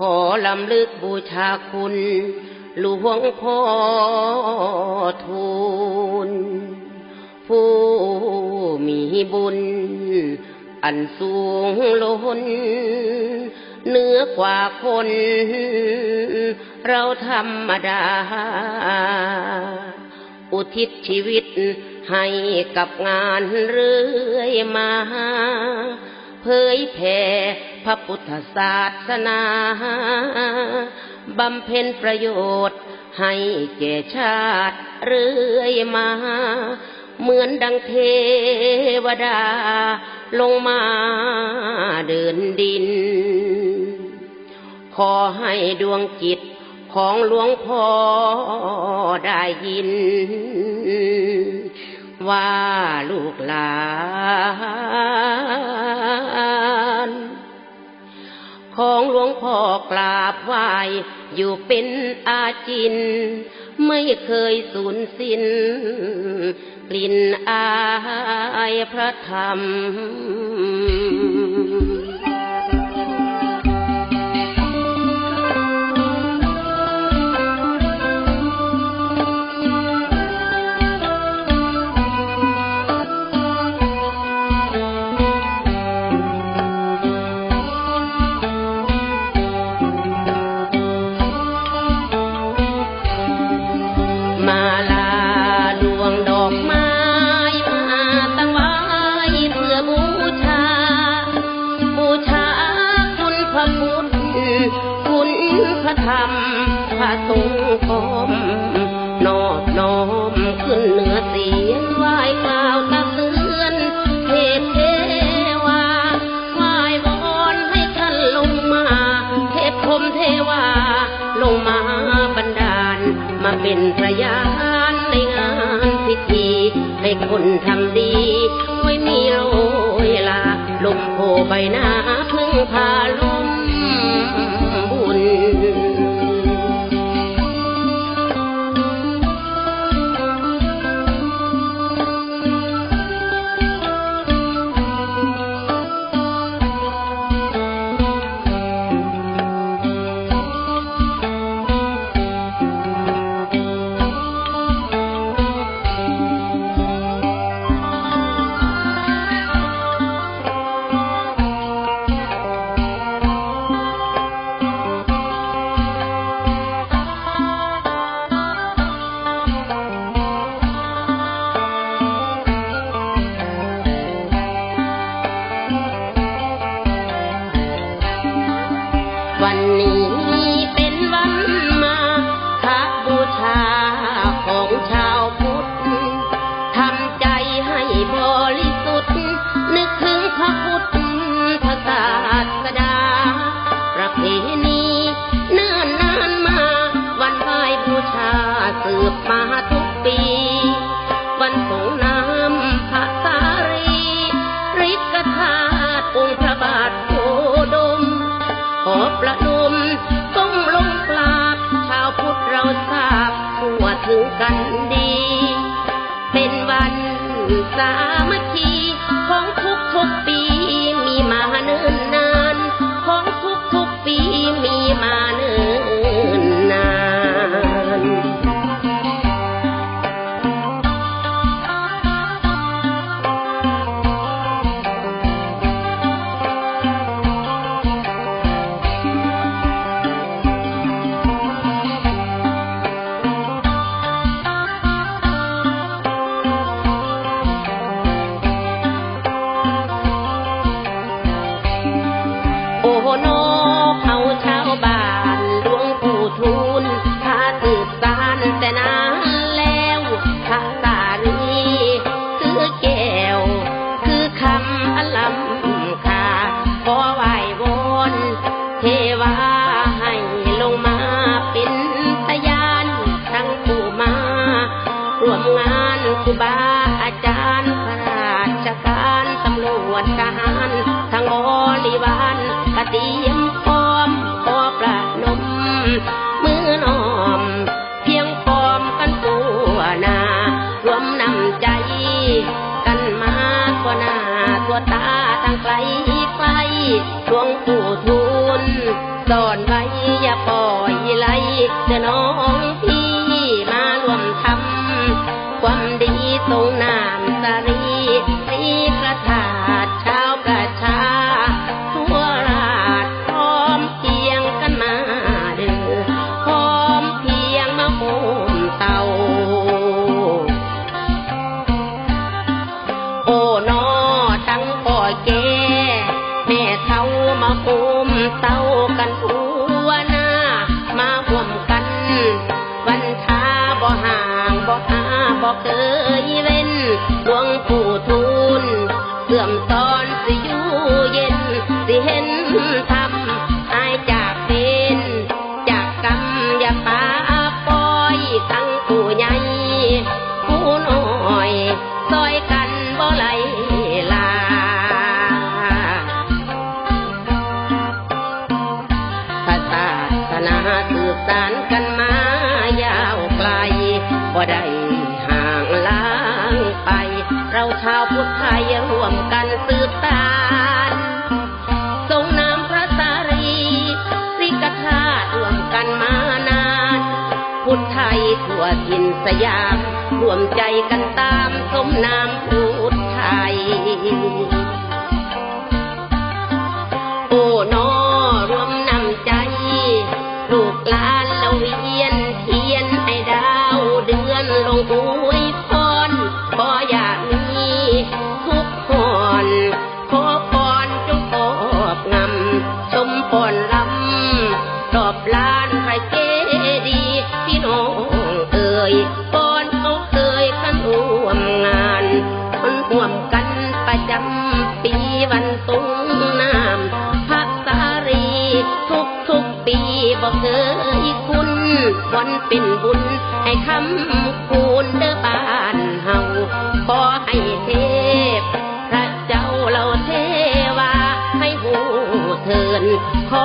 ขอลำลึกบูชาคุณหลวงพ่อทูลผู้มีบุญ อันสูงล้นเหนือกว่าคน เราธรรมดา อุทิศชีวิตให้กับงานเรื่อยมา เผยแผ่ พระพุทธศาสนาบำเพ็ญประโยชน์ ให้แก่ชาติเรื่อยมา เหมือนดังเทวดา ลงมาเดินดิน ขอให้ดวงจิตของหลวงพ่อได้ยิน ว่าลูกหลาน ของหลวงพ่อกราบไหวอยู่เป็นอาจิน ไม่เคยสูญสิ้น กลิ่นอายพระธรรม ธรรมพระสงฆ์คมนอบน้อมขึ้นเหนือเสียงไหว้กล่าวตักเตือนเทพเทวาไหว้วอนให้ท่านลงมา เทพพรมเทวา ลงมาบันดาล มาเป็นพยานในงานพิธี ให้คนทำดีไม่มีโรยลาลมโพใบหน้าพึ่งพาลม สืบมาทุกปี วันสงน้ำพระสารีริกธาตุองค์พระบาทโคดม ขอประนมก้มลงกราบ ชาวพุทธเราทราบทั่วถึงกันดี เป็นวันสามัค ทารทั้งบริวารกเตียมพร้อมขอประนม มือน้อม เพียงพร้อมกันตัวหน้ารวมนำใจ กันมาทั่วหน้าทั่วตาตั้งไกลไกลหลวงปู่ทูลสอนไว้อย่าปล่อยไหลเจะน้องพี่มารวมทำความดีตรงนามสา เคยเว้นหลวงปู่ทูลเสื่อมตอนสิอยู่เย็น สิเห็นธรรมหายจากเป็นจากกรรมอย่าปาปอยทั้งผู้ใหญ่ผู้น้อยซอยกันบ่ไหลลาพระศาสนาสื่อสารกันมายาวไกลบ่ได้ เราชาวพุทธไทยร่วมกันสืบสานทรงนามพระสารีริกธาตุร่วมกันมานาน พุทธไทยทั่วถิ่นสยามรวมใจกันตามสมนามพุทธไทย โอ้นอ กันประจำปีวันตุงน้ำพักสารีทุกทุกปีบอกเคยคุณวันเป็นบุญให้คำคุณเด้อบ้านเฮาขอให้เทพ พระเจ้าเราเทวาให้หูเทินขอ